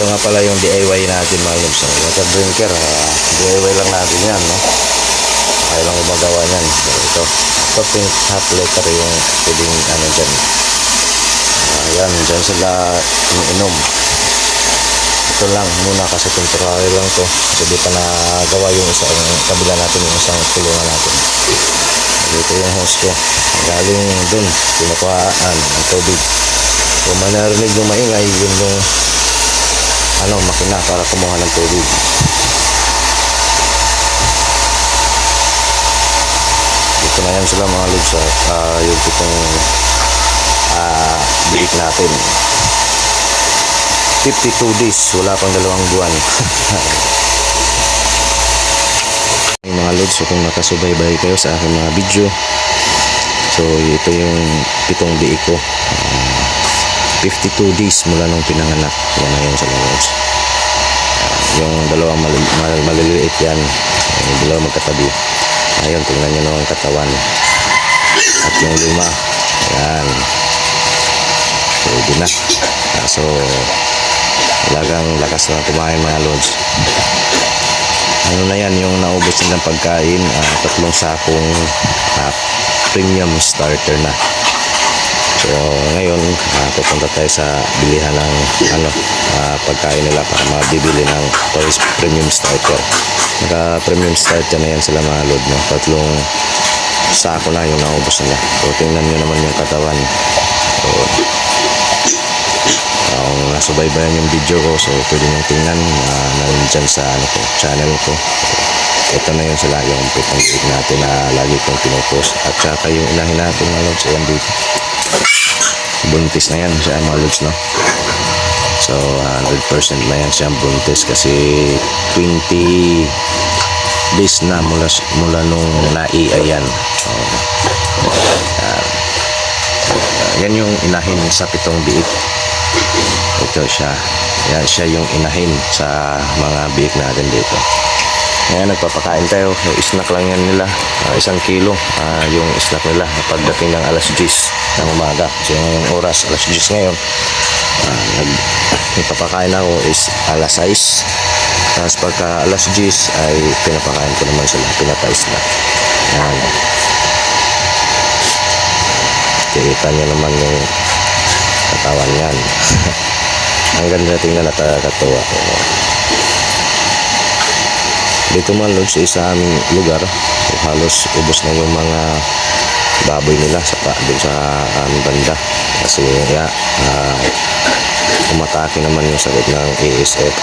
Ito nga pala yung DIY natin mga loves. no? Water drinker. ah, DIY lang natin yan. No? Kaya lang gumagawa niyan. So, ito. Ito pink half liter yung pwedeng ano dyan. Ayan, dyan sila iniinom. Ito lang muna kasi temporary lang to. Kasi di pa nagawa yung isa, yung kabila natin yung isang kulungan natin. Dito yung hose ko. Galing dun, pinukuhaan ng tubig. Kung may narinig yung maingay, yun yung ano, makina para kumuha ng tubig. Dito na yan sila mga lods. Uh, yung pitong uh, biik natin. 52 days, wala pang dalawang buwan. Yung mga lods, so kung nakasubaybay kayo sa aking mga video, so ito yung pitong biik ko. Ah, 52 days mula nung pinanganak. Yan na sa lods. Ah, yung dalawang mal mal maliliit yan, yung dalawa magkatabi. Ayun, tingnan nyo naman katawan. At yung lima, yan. Pwede na. Kaso, talagang lakas na kumain mga lods. Ano na yan, yung naubos nilang pagkain, ah, tatlong sakong ah, premium starter na. So ngayon, ah, pupunta tayo sa bilihan ng ano, ah, pagkain nila para mabibili ng toys premium starter. Naka premium starter na yan sila mga load no. Tatlong sako na yung naubos nila. So tingnan nyo naman yung katawan. So, kung nasubaybayan yung video ko, so pwede nyo tingnan uh, nandyan sa ano ko, channel ko. Ito na yun sila yung big natin na lagi kong pinupost. At saka yung inahin natin mga lods, ayan dito buntis na yan siya mga lods no? So 100% na yan siya buntis kasi 20 days na mula mula nung naiya yan. So, ah, yan yung inahin sa pitong biik. Ito siya. Yan siya yung inahin sa mga biik natin dito. Ngayon nagpapakain tayo. Yung snack lang yan nila. Ah, isang kilo. Ah, yung snack nila pagdating ng alas 10 ng umaga. So ngayong oras alas 10 ngayon ah, nagpapakain ako is alas 6 tapos pagka alas 10 ay pinapakain ko naman sila pinapais na. Yan. Kita nyo naman yung katawan yan ang ganda tingnan at nakakatuwa dito man Lord sa aming lugar halos ubos na yung mga baboy nila sa doon sa aming banda kasi ya uh, umatake naman yung sakit ng ASF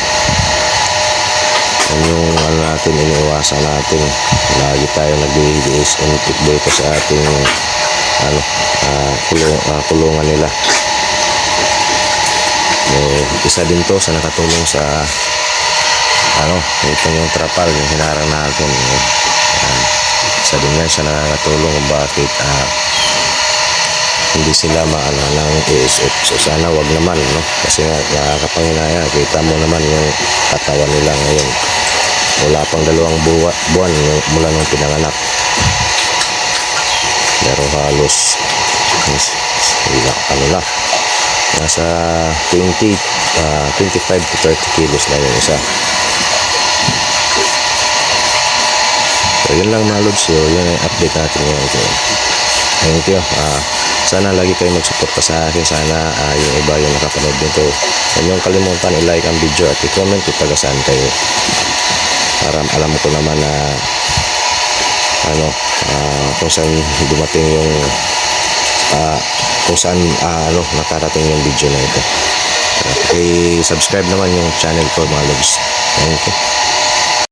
yan yung ano natin iniwasan natin lagi tayo nag-disinfect dito sa ating ano uh, kulung, uh, kulungan nila eh, isa din to sa nakatulong sa ano, ito yung trapal yung hinarang natin eh. Yan. Isa din yan sa nakakatulong kung bakit ah, hindi sila maano ng ASF so sana wag naman no? Kasi nga nakakapanginaya kita mo naman yung katawan nila ngayon. Wala pang dalawang buwa, buwan yung, mula nung pinanganak. Pero halos ano na nasa 20 ah, 25 to 30 kilos na yung isa So, yun lang mga lods. So, yun yung update natin ngayon. So, thank you. Ah, sana lagi kayo magsuporta sa akin. Sana ah, yung iba yung nakapanood nito. Huwag niyong kalimutan i-like ang video at i-comment kung taga saan kayo. Para alam ko naman na ano, ah, kung saan dumating yung ah, kung saan ah, ano, nakarating yung video na ito. Okay, subscribe naman yung channel ko mga lods. Thank you.